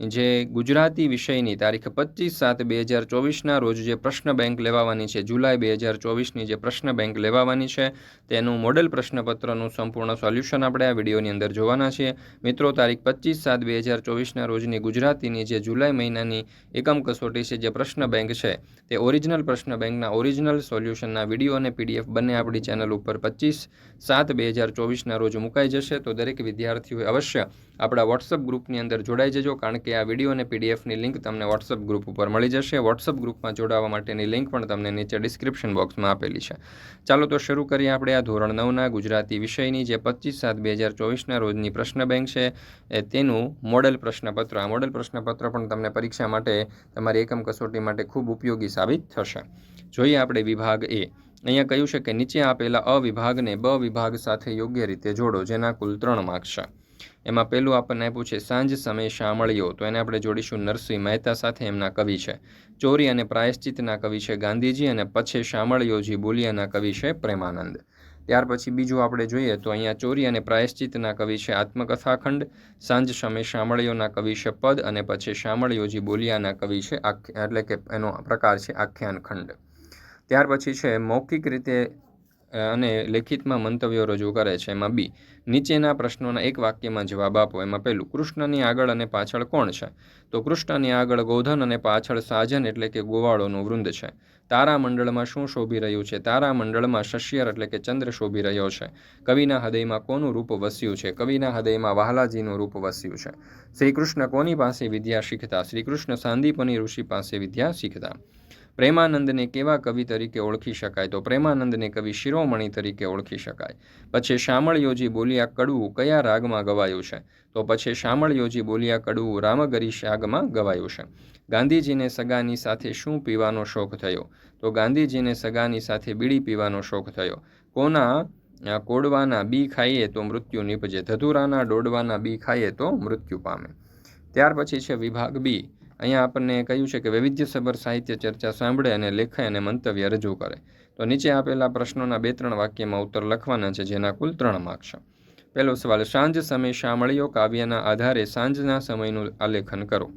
જે ગુજરાતી વિષયની તારીખ પચીસ સાત બે હજાર ચોવીસના રોજ જે પ્રશ્ન બેંક લેવાવાની છે, જુલાઈ બે હજાર ચોવીસની જે પ્રશ્ન બેંક લેવાવાની છે, તેનું મોડેલ પ્રશ્નપત્રનું સંપૂર્ણ સોલ્યુશન આપણે આ વિડીયોની અંદર જોવાના છીએ. મિત્રો, તારીખ પચીસ સાત બે હજાર ચોવીસના રોજની ગુજરાતીની જે જુલાઈ મહિનાની એકમ કસોટી છે, જે પ્રશ્ન બેંક છે, તે ઓરિજિનલ પ્રશ્ન બેંકના ઓરિજિનલ સોલ્યુશનના વીડિયો અને પીડીએફ બંને આપણી ચેનલ ઉપર પચીસ સાત બે હજાર ચોવીસના રોજ મુકાઈ જશે. તો દરેક વિદ્યાર્થીઓએ અવશ્ય આપણા વોટ્સઅપ ગ્રુપની અંદર જોડાઈ જજો, કારણ કે આ વીડિયો અને પીડીએફની લિંક તમને વોટ્સઅપ ગ્રુપ ઉપર મળી જશે. વોટ્સઅપ ગ્રુપમાં જોડાવા માટેની લિંક પણ તમને નીચે ડિસ્ક્રિપ્શન બોક્સમાં આપેલી છે. ચાલો તો શરૂ કરીએ આપણે આ ધોરણ નવના ગુજરાતી વિષયની, જે પચીસ સાત બે હજાર ચોવીસના રોજની પ્રશ્ન બેંક છે. એ તેનું મોડેલ પ્રશ્નપત્ર. આ મોડેલ પ્રશ્નપત્ર પણ તમને પરીક્ષા માટે તમારી એકમ કસોટી માટે ખૂબ ઉપયોગી સાબિત થશે. જોઈએ આપણે વિભાગ એ. અહીંયા કહ્યું છે કે નીચે આપેલા અ વિભાગને બ વિભાગ સાથે યોગ્ય રીતે જોડો, જેના કુલ ત્રણ માર્ક્સ છે. એમાં પહેલું આપણને આપ્યું છે, સાંજ સમય શામળીઓ તો એને આપણે જોડીશું નરસિંહ મહેતા સાથે એમના કવિ છે. ચોરી અને પ્રાયશ્ચિતના કવિ છે ગાંધીજી અને પછી શામળીઓજી બોલિયાના કવિ છે પ્રેમાનંદ. ત્યાર પછી બીજું આપણે જોઈએ તો અહીંયા ચોરી અને પ્રાયશ્ચિતના કવિ છે આત્મકથાખંડ, સાંજ સમય શામળીઓના કવિ છે પદ અને પછી શામળીઓજી બોલિયાના કવિ છે આખ્યા, એટલે કે એનો પ્રકાર છે આખ્યાન ખંડ ત્યાર પછી છે, મૌખિક રીતે અને લેખિતમાં મંતવ્યો રજૂ કરે છે. એમાં બી, નીચેના પ્રશ્નોના એક વાક્યમાં જવાબ આપો. એમાં પહેલું, કૃષ્ણની આગળ અને પાછળ કોણ છે? તો કૃષ્ણની આગળ ગોધન અને પાછળ સાજન એટલે કે ગોવાળોનું વૃંદ છે. તારામંડળમાં શું શોભી રહ્યું છે? તારામંડળમાં શશ્યર એટલે કે ચંદ્ર શોભી રહ્યો છે. કવિના હૃદયમાં કોનું રૂપ વસ્યું છે? કવિના હૃદયમાં વાહલાજીનું રૂપ વસ્યું છે. શ્રી કૃષ્ણ કોની પાસે વિદ્યા શીખતા? શ્રી કૃષ્ણ સાંદીપની ઋષિ પાસે વિદ્યા શીખતા? પ્રેમાનંદને કેવા કવિ તરીકે ઓળખી શકાય? તો પ્રેમાનંદને કવિ શિરોમણી તરીકે ઓળખી શકાય. પછી શામળયોજી બોલિયા કડવું કયા રાગમાં ગવાયું છે? તો પછી શામળયોજી બોલિયા કડવું રામગરી શાગમાં ગવાયું છે. ગાંધીજીને સગાની સાથે શું પીવાનો શોખ થયો? તો ગાંધીજીને સગાની સાથે બીડી પીવાનો શોખ થયો. કોના કોડવાના બી ખાઈએ તો મૃત્યુ નીપજે. ધતુરાના ડોડવાના બી ખાઈએ તો મૃત્યુ પામે. ત્યાર પછી છે વિભાગ બી. અહીંયા આપણને કહ્યું છે કે વૈવિધ્યસભર સાહિત્ય ચર્ચા સાંભળે અને લેખે અને મંતવ્ય રજૂ કરે. તો નીચે આપેલા પ્રશ્નોના બે ત્રણ વાક્યમાં ઉત્તર લખવાના છે, જેના કુલ ત્રણ માર્ક પહેલો સવાલ, સાંજ સમય શામળીઓ કાવ્યના આધારે સાંજના સમયનું આલેખન કરો.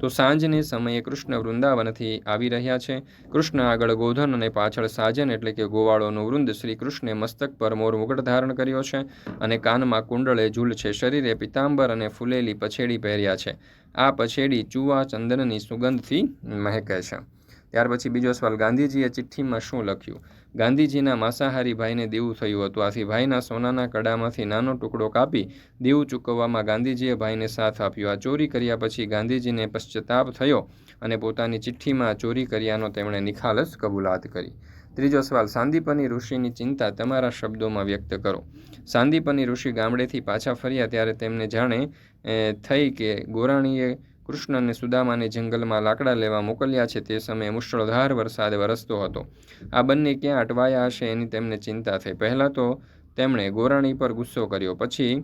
તો સાંજને સમયે કૃષ્ણ વૃંદાવનથી આવી રહ્યા છે. કૃષ્ણ આગળ ગોધન અને પાછળ સાજન એટલે કે ગોવાળોનું વૃંદ શ્રી કૃષ્ણે મસ્તક પર મોર મુગટ ધારણ કર્યો છે અને કાનમાં કુંડળે ઝૂલ છે શરીરે પિતાંબર અને ફૂલેલી પછેડી પહેર્યા છે. આ પછેડી ચૂવા ચંદનની સુગંધથી મહેકે છે. ત્યાર પછી બીજો સવાલ, ગાંધીજીએ ચિઠ્ઠીમાં શું લખ્યું? ગાંધીજીના માંસાહારી ભાઈને દેવું થયું હતું. આથી ભાઈના સોનાના કડામાંથી નાનો ટુકડો કાપી દેવું ચૂકવવામાં ગાંધીજીએ ભાઈને સાથ આપ્યો. આ ચોરી કર્યા પછી ગાંધીજીને પશ્ચાતાપ થયો અને પોતાની ચિઠ્ઠીમાં ચોરી કર્યાનો તેમણે નિખાલસ કબૂલાત કરી. ત્રીજો સવાલ સાંદીપની ઋષિની ચિંતા તમારા શબ્દોમાં વ્યક્ત કરો. સાંદીપની ઋષિ ગામડેથી પાછા ફર્યા ત્યારે તેમને જાણે થઈ કે ગોરાણીએ કૃષ્ણ અને સુદામાને જંગલમાં લાકડા લેવા મોકલ્યા છે તે સમયે મુશળધાર વરસાદ વરસતો હતો. આ બંને ક્યાં અટવાયા હશે એની તેમને ચિંતા થઈ. પહેલાં તો તેમણે ગોરાણી પર ગુસ્સો કર્યો, પછી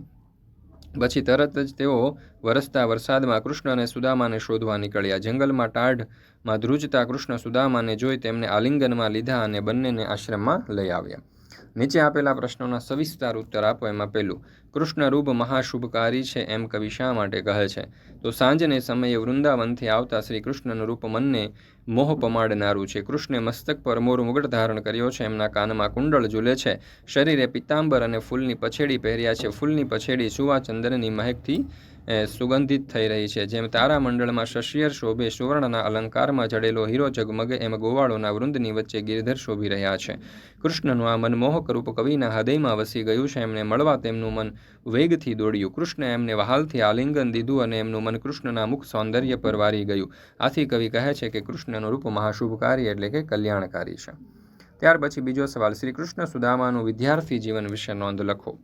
પછી તરત જ તેઓ વરસતા વરસાદમાં કૃષ્ણ અને સુદામાને શોધવા નીકળ્યા. જંગલમાં ટાઢમાં ધ્રુજતા કૃષ્ણ સુદામાને જોઈ તેમને આલિંગનમાં લીધા અને બંનેને આશ્રમમાં લઈ આવ્યા. નીચે આપેલા પ્રશ્નોના સવિસ્તાર ઉત્તર આપો, એમાં પહેલું, કૃષ્ણરૂપ મહાશુભકારી છે એમ કવિ શા માટે કહે છે? તો સાંજને સમયે વૃંદાવનથી આવતા શ્રી કૃષ્ણનું રૂપ મનને મોહ પમાડનારું છે. કૃષ્ણે મસ્તક પર મોર મુગટ ધારણ કર્યો છે. એમના કાનમાં કુંડળ ઝૂલે છે. શરીરે પિત્તાંબર અને ફૂલની પછેડી પહેર્યા છે. ફૂલની પછેડી સુવા ચંદનની મહેકથી સુગંધિત થઈ રહી છે, જેમ તારામંડળમાં શશિયર શોભે સુવર્ણના અલંકારમાં જડેલો હીરો જગમગે એમ ગોવાળોના વૃંદની વચ્ચે ગિરધર શોભી રહ્યા છે. કૃષ્ણનું આ મનમોહક રૂપ કવિના હૃદયમાં વસી ગયું છે, એમને મળવા તેમનું મન વેગથી દોડ્યું. કૃષ્ણ એમને વહાલથી આલિંગન દીધું અને એમનું મન કૃષ્ણના મુખ સૌંદર્ય પર વારી ગયું. આથી કવિ કહે છે કે કૃષ્ણનું રૂપ મહાશુભકારી એટલે કે કલ્યાણકારી છે. ત્યાર પછી બીજો સવાલ શ્રી કૃષ્ણ સુદામાનું વિદ્યાર્થી જીવન વિશે નોંધ લખો.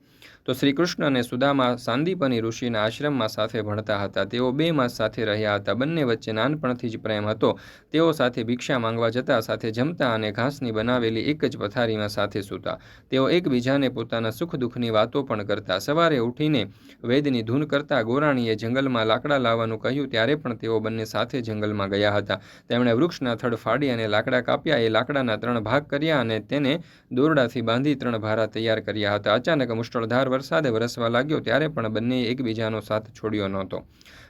તો શ્રી કૃષ્ણ અને સુદામા સાંદીપની ઋષિના આશ્રમમાં સાથે ભણતા હતા. તેઓ બે માસ સાથે રહ્યા હતા. બંને વચ્ચે નાનપણથી જ પ્રેમ હતો. તેઓ સાથે ભિક્ષા માંગવા જતા, સાથે જમતા અને ઘાસની બનાવેલી એક જ પથારીમાં સાથે સૂતા. તેઓ એકબીજાને પોતાના સુખ દુઃખની વાતો પણ કરતા. સવારે ઉઠીને વેદની ધૂન કરતા ગોરાણીએ જંગલમાં લાકડા લાવવાનું કહ્યું. ત્યારે પણ તેઓ બંને સાથે જંગલમાં ગયા હતા. તેમણે વૃક્ષના થડ ફાડી અને લાકડા કાપ્યા. એ લાકડાના ત્રણ ભાગ કર્યા અને તેને દોરડાથી બાંધી ત્રણ ભારા તૈયાર કર્યા હતા. અચાનક મુશળધાર વરસાદે વરસવા લાગ્યો ત્યારે પણ બંનેએ એકબીજાનો સાથ છોડ્યો નહોતો.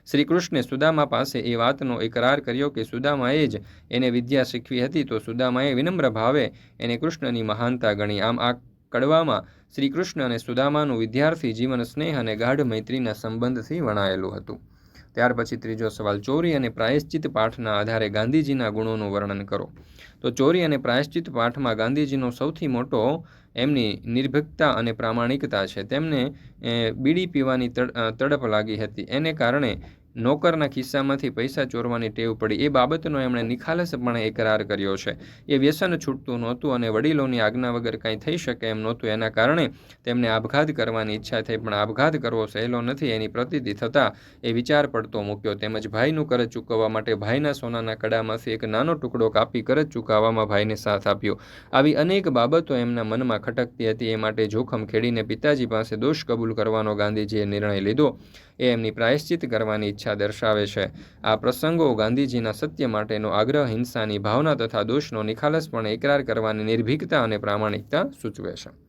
શ્રી કૃષ્ણે સુદામા પાસે એ વાતનો એકરાર કર્યો કે સુદામાએ જ એને વિદ્યા શીખવી હતી તો સુદામાએ વિનમ્ર ભાવે એને કૃષ્ણની મહાનતા ગણી. આમ આ કડવામાં શ્રી કૃષ્ણ અને સુદામાનું વિદ્યાર્થી જીવન, સ્નેહ અને ગાઢ મૈત્રીના સંબંધથી વણાયેલું હતું. ત્યાર પછી ત્રીજો સવાલ, ચોરી અને પ્રાયશ્ચિત પાઠના આધારે ગાંધીજીના ગુણોનું વર્ણન કરો. તો ચોરી અને પ્રાયશ્ચિત પાઠમાં ગાંધીજીનો સૌથી મોટો એમની નિર્ભીકતા અને પ્રામાણિકતા છે. તેમને બીડી પીવાની તડપ લાગી હતી. એને કારણે નોકરના ખિસ્સામાંથી પૈસા ચોરવાની ટેવ પડી. એ બાબતનો એમણે નિખાલસપણે એકરાર કર્યો છે. એ વ્યસન છૂટતું નહોતું અને વડીલોની આજ્ઞા વગર કંઈ થઈ શકે એમ નહોતું. એના કારણે તેમને આપઘાત કરવાની ઈચ્છા થઈ, પણ આપઘાત કરવો સહેલો નથી. એની પ્રતિતિ થતાં એ વિચાર પડતો મૂક્યો. તેમજ ભાઈનું કરજ ચૂકવવા માટે ભાઈના સોનાના કડામાંથી એક નાનો ટુકડો કાપી કરજ ચૂકવવામાં ભાઈને સાથ આપ્યો. આવી અનેક બાબતો એમના મનમાં ખટકતી હતી. એ માટે જોખમ ખેડીને પિતાજી પાસે દોષ કબૂલ કરવાનો ગાંધીજીએ નિર્ણય લીધો. એ એમની પ્રાયશ્ચિત કરવાની ઈચ્છા દર્શાવે છે. આ પ્રસંગો ગાંધીજીના સત્ય માટેનો આગ્રહ, હિંસાની ભાવના તથા દોષનો નિખાલસપણે એકરાર કરવાની નિર્ભીકતા અને પ્રામાણિકતા સૂચવે છે.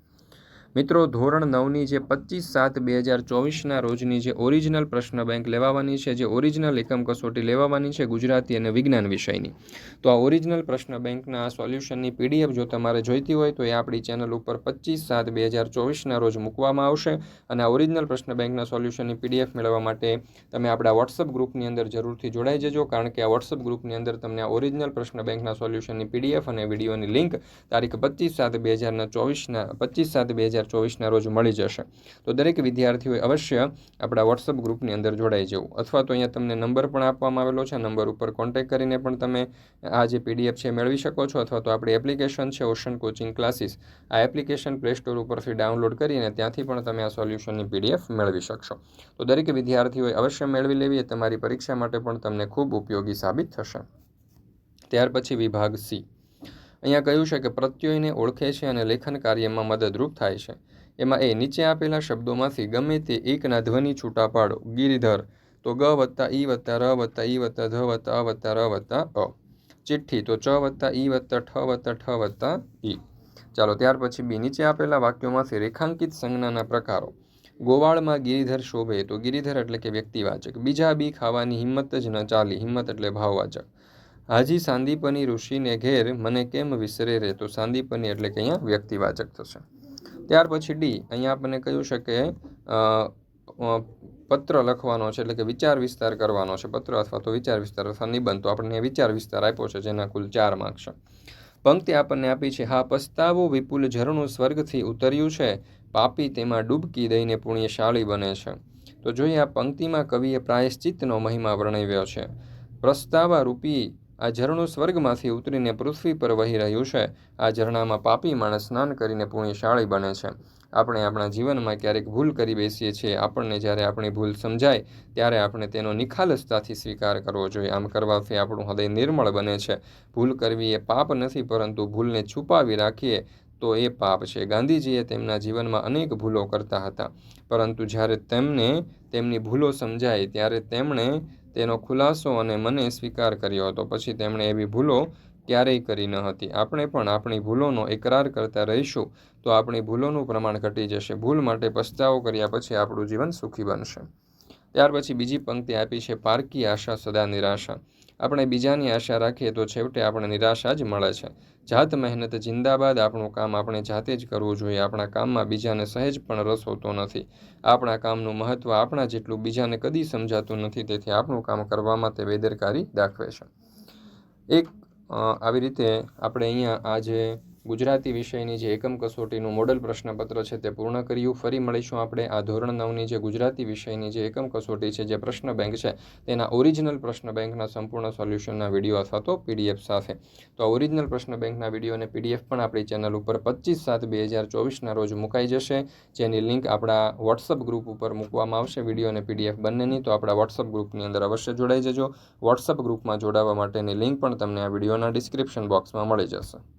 મિત્રો, ધોરણ નવની જે પચીસ સાત બે હજાર ચોવીસના રોજની જે ઓરિજિનલ પ્રશ્ન બેંક લેવાવાની છે, જે ઓરિજિનલ એકમ કસોટી લેવાવાની છે ગુજરાતી અને વિજ્ઞાન વિષયની. તો આ ઓરિજિનલ પ્રશ્ન બેંકના આ સોલ્યુશનની પીડીએફ જો તમારે જોઈતી હોય તો એ આપણી ચેનલ ઉપર પચીસ સાત બે હજાર ચોવીસના રોજ મૂકવામાં આવશે અને આ ઓરિજિનલ પ્રશ્ન બેંકના સોલ્યુશનની પીડીએફ મેળવવા માટે તમે આપણા વોટ્સઅપ ગ્રુપની અંદર જરૂરથી જોડાઈ જજો, કારણ કે આ વોટ્સઅપ ગ્રુપની અંદર તમને આ ઓરિજિનલ પ્રશ્ન બેંકના સોલ્યુશનની પીડીએફ અને વિડીયોની લિંક તારીખ પચીસ સાત બે હજારના ચોવીસના, પચીસ સાત બે હજાર ચોવીસના રોજ મળી જશે. તો દરેક વિદ્યાર્થીઓએ અવશ્ય આપણા વોટ્સઅપ ગ્રુપની અંદર જોડાઈ જવું. અથવા તો અહીંયા તમને નંબર પણ આપવામાં આવેલો છે. નંબર ઉપર કોન્ટેક્ટ કરીને પણ તમે આ જે પીડીએફ છે મેળવી શકો છો. અથવા તો આપણી એપ્લિકેશન છે ઓશન કોચિંગ ક્લાસીસ આ એપ્લિકેશન પ્લે સ્ટોર ઉપરથી ડાઉનલોડ કરીને ત્યાંથી પણ તમે આ સોલ્યુશનની પીડીએફ મેળવી શકશો. તો દરેક વિદ્યાર્થીઓએ અવશ્ય મેળવી લેવી. એ તમારી પરીક્ષા માટે પણ તમને ખૂબ ઉપયોગી સાબિત થશે. ત્યાર પછી વિભાગ સી. અહીંયા કહ્યું છે કે પ્રત્યયને ઓળખે છે અને લેખન કાર્યમાં મદદરૂપ થાય છે. એમાં એ નીચે આપેલા શબ્દોમાંથી ગમે તે એકના ધ્વનિ છૂટા પાડો. ગિરિધર, તો ગ વત્તા ઈ વત્તા ર વત્તા ઈ વત્તા ધ વત્તા અ વત્તા ર વત્તા અ. ચિઠ્ઠી, તો ચ વત્તા ઈ વત્તા ઠ વત્તા ઠ વત્તા ઈ. ચાલો, ત્યાર પછી બી નીચે આપેલા વાક્યોમાંથી રેખાંકિત સંજ્ઞાના પ્રકારો. ગોવાળમાં ગિરિધર શોભે, તો ગિરિધર એટલે કે વ્યક્તિવાચક. બીજા બી ખાવાની હિંમત જ ન ચાલી, હિંમત એટલે ભાવવાચક. હાજી સાંદીપની ઋષિને ઘેર મને કેમ વિસરે રે? તો સાંદીપની એટલે કે અહીંયા વ્યક્તિવાચક થશે. ત્યાર પછી ડી, અહીંયા આપણને કહ્યું છે કે પત્ર લખવાનો છે એટલે કે વિચાર વિસ્તાર કરવાનો છે. પત્ર અથવા તો વિચાર વિસ્તાર અથવા નિબંધ. તો આપણને વિચાર વિસ્તાર આપ્યો છે જેના કુલ ચાર માર્ક છે. પંક્તિ આપણને આપી છે, હા, પસ્તાવો વિપુલ ઝરણું સ્વર્ગથી ઉતર્યું છે. પાપી તેમાં ડૂબકી દઈને પુણ્યશાળી બને છે. તો જોઈએ આ પંક્તિમાં કવિએ પ્રાયશ્ચિતનો મહિમા વર્ણવ્યો છે. પ્રસ્તાવા રૂપી આ ઝરણું સ્વર્ગમાંથી ઉતરીને પૃથ્વી પર વહી રહ્યું છે. આ ઝરણામાં પાપી માણસ સ્નાન કરીને પુણ્યશાળી બને છે. આપણે આપણા જીવનમાં ક્યારેક ભૂલ કરી બેસીએ છીએ. આપણને જ્યારે આપણી ભૂલ સમજાય, ત્યારે આપણે તેનો નિખાલસતાથી સ્વીકાર કરવો જોઈએ. આમ કરવાથી આપણું હૃદય નિર્મળ બને છે. ભૂલ કરવી એ પાપ નથી, પરંતુ ભૂલને છુપાવી રાખીએ તો એ પાપ છે. ગાંધીજીએ તેમના જીવનમાં અનેક ભૂલો કરતા હતા. પરંતુ જ્યારે તેમને તેમની ભૂલો સમજાય ત્યારે તેમણે તેનો ખુલાસો અને મને સ્વીકાર કર્યો હતો. પછી તેમણે એવી ભૂલો ક્યારેય કરી ન હતી. આપણે પણ આપણી ભૂલોનો એકરાર કરતા રહીશું તો આપણી ભૂલોનું પ્રમાણ ઘટી જશે. ભૂલ માટે પસ્તાવો કર્યા પછી આપણું જીવન સુખી બનશે. ત્યાર પછી બીજી પંક્તિ આપી છે, પારકી આશા સદા નિરાશા. આપણે બીજાની આશા રાખીએ તો છેવટે આપણે નિરાશા જ મળે છે. જાત મહેનત જિંદાબાદ આપણું કામ આપણે જાતે જ કરવું જોઈએ. આપણા કામમાં બીજાને સહેજ પણ રસ હોતો નથી. આપણા કામનું મહત્ત્વ આપણા જેટલું બીજાને કદી સમજાતું નથી. તેથી આપણું કામ કરવામાં તે બેદરકારી દાખવે છે. એક આવી રીતે આપણે અહીંયા આ જે ગુજરાતી વિષયની જે એકમ કસોટીનું મોડલ પ્રશ્નપત્ર છે તે પૂર્ણ કર્યું. ફરી મળીશું આપણે આ ધોરણ નવની જે ગુજરાતી વિષયની જે એકમ કસોટી છે, જે પ્રશ્ન બેંક છે, તેના ઓરિજિનલ પ્રશ્ન બેંકના સંપૂર્ણ સોલ્યુશનના વીડિયો અથવા તો પીડીએફ સાથે. તો ઓરિજિનલ પ્રશ્ન બેંકના વીડિયો અને પીડીએફ પણ આપણી ચેનલ ઉપર પચીસ સાત બે હજાર ચોવીસના રોજ મુકાઈ જશે. જેની લિંક આપણા વોટ્સઅપ ગ્રુપ ઉપર મૂકવામાં આવશે. વીડિયો અને પીડીએફ બંનેની તો આપણા વોટ્સઅપ ગ્રુપની અંદર અવશ્ય જોડાઈ જજો. વોટ્સઅપ ગ્રુપમાં જોડાવા માટેની લિંક પણ તમને આ વિડીયોના ડિસ્ક્રિપ્શન બોક્સમાં મળી જશે.